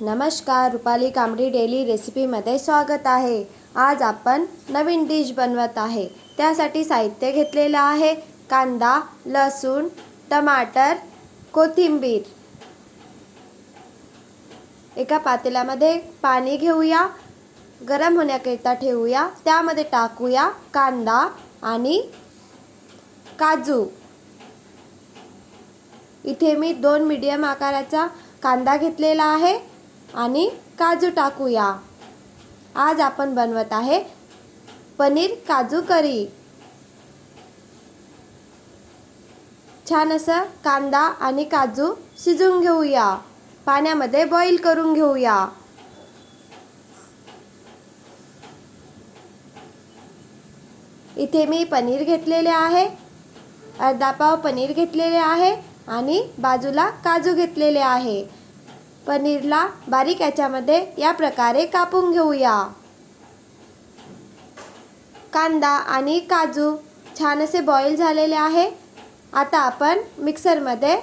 नमस्कार रुपाली कांबडी डेली रेसिपीमध्ये स्वागत आहे. आज आपण नवीन डिश बनवत आहे. त्यासाठी साहित्य घेतलेलं आहे. कांदा लसूण टमाटर कोथिंबीर. एका पातेल्यामध्ये पाणी घेऊया. गरम होण्याकरिता ठेवूया. त्यामध्ये टाकूया कांदा आणि काजू. इथे मी दोन मीडियम आकाराचा कांदा घेतलेला आहे. आणि काजू टाकूया. आज आपण बनवत आहे पनीर काजू करी. छान असं कांदा आणि काजू शिजून घेऊया. पाण्यामध्ये बॉईल करून घेऊया. इथे मी पनीर घेतलेले आहे. अर्धा पाव पनीर घेतलेले आहे आणि बाजूला काजू घेतलेले आहे. पनीरला बारीक याच्यामध्ये या प्रकारे कापून घेऊया. कांदा आणि काजू छान असे बॉईल झालेले आहे. आता आपण मिक्सरमध्ये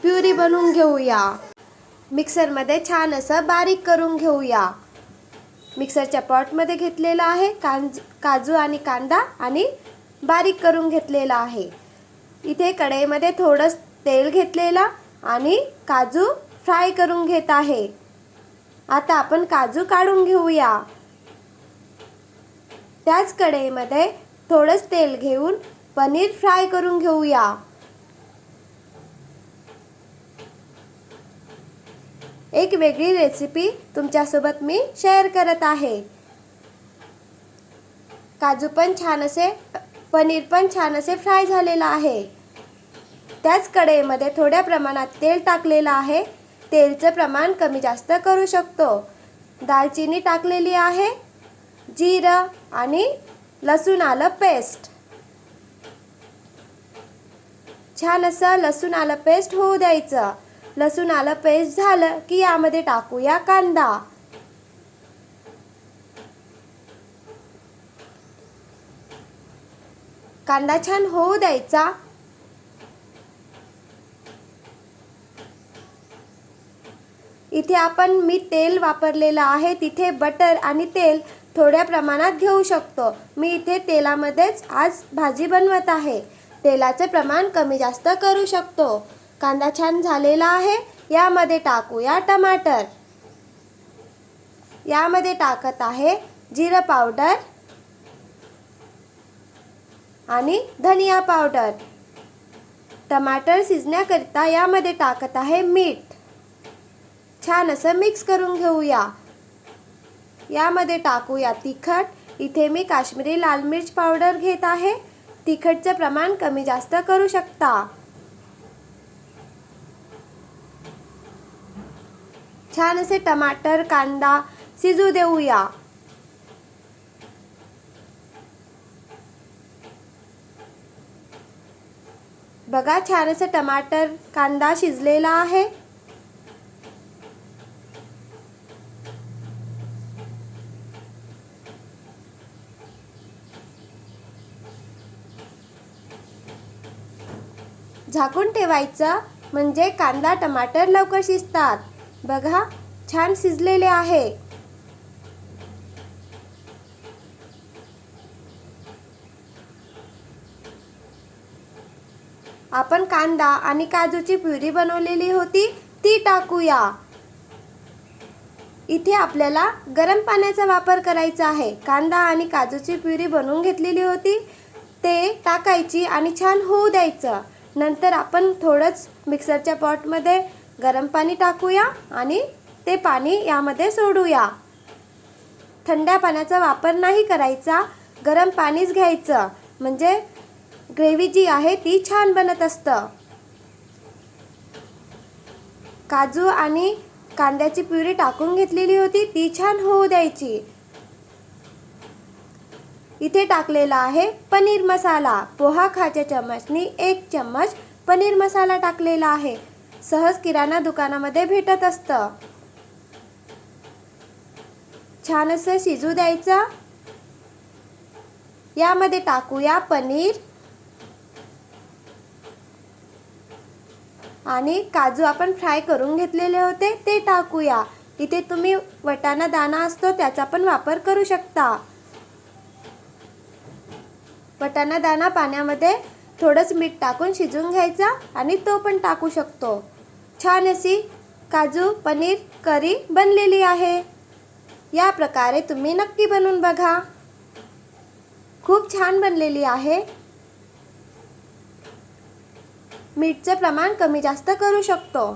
प्युरी बनवून घेऊया. मिक्सरमध्ये छान असं बारीक करून घेऊया. मिक्सरच्या पॉटमध्ये घेतलेला आहे कांज काजू आणि कांदा आणि बारीक करून घेतलेला आहे. इथे कढईमध्ये थोडंसं तेल घेतलेलं आणि काजू फ्राय करून घेत आहे. आता आपण काजू काढून घेऊया. त्याच कढईमध्ये थोडंच तेल घेऊन पनीर फ्राय करून घेऊया. एक वेगळी रेसिपी तुमच्यासोबत मी शेअर करत आहे. काजू पण छान असे पनीर पण छान असे फ्राय झालेलं आहे. त्याच कढईमध्ये थोड्या प्रमाणात तेल टाकलेलं आहे. तेलचं प्रमाण कमी जास्त करू शकतो. दालचिनी टाकलेली आहे जिरं आणि लसूण आलं पेस्ट. छान असं लसूण आलं पेस्ट होऊ द्यायचं. लसूण आलं पेस्ट झालं की यामध्ये टाकूया कांदा. कांदा छान होऊ द्यायचा. इथे आपण मी तेल वापरलेलं आहे तिथे बटर आणि तेल थोड्या प्रमाणात घेऊ शकतो. मी इथे तेलामध्येच आज भाजी बनवत आहे. तेलाचे प्रमाण कमी जास्त करू शकतो. कांदा छान झालेला आहे. यामध्ये टाकूया टमाटर. यामध्ये टाकत आहे जिरं पावडर आणि धनिया पावडर. टमाटर शिजण्याकरिता यामध्ये टाकत आहे मीठ. छान असं मिक्स करून घेऊया. यामध्ये टाकूया तिखट. इथे मी काश्मीरी लाल मिर्च पावडर घेत आहे. तिखटचं प्रमाण कमी जास्त करू शकता. छान असे टमाटर कांदा शिजू देऊया. बघा छान असं टमाटर कांदा शिजलेला आहे. झाकून ठेवायचं म्हणजे कांदा टमाटर लवकर शिजतात. बघा छान शिजलेले आहे. आपण कांदा आणि काजूची प्युरी बनवलेली होती ती टाकूया. इथे आपल्याला गरम पाण्याचा वापर करायचा आहे. कांदा आणि काजूची प्युरी बनवून घेतलेली होती ते टाकायची आणि छान होऊ द्यायचं. नंतर आपण थोडंच मिक्सरच्या पॉटमध्ये गरम पाणी टाकूया आणि ते पाणी यामध्ये सोडूया. थंड्या पाण्याचा वापर नाही करायचा. गरम पाणीच घ्यायचं. म्हणजे ग्रेव्ही जी आहे ती छान बनत असतं. काजू आणि कांद्याची प्युरी टाकून घेतलेली होती ती छान होऊ द्यायची. इथे टाकलेला आहे पनीर मसाला. पोहा खाच्या चम्मचनी एक चम्मच पनीर मसाला टाकलेला आहे. सहज किराणा दुकानामध्ये भेटत असतं. छान असं शिजू द्यायचं. यामध्ये टाकूया पनीर. आणि काजू आपण फ्राय करून घेतलेले होते ते टाकूया. इथे तुम्ही वटाणा दाणा असतो त्याचा पण वापर करू शकता. वटाणा दाणा पाण्यामध्ये थोडंच मीठ टाकून शिजून घ्यायचा आणि तो पण टाकू शकतो. छान अशी काजू पनीर करी बनलेली आहे. या प्रकारे तुम्ही नक्की बनवून बघा. खूप छान बनलेली आहे. मीठचं प्रमाण कमी जास्त करू शकतो.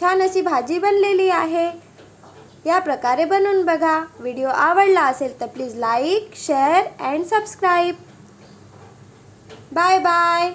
छान अशी भाजी बनलेली आहे. या प्रकारे बनवून बघा. व्हिडिओ आवडला असेल तर please like share and subscribe. Bye bye.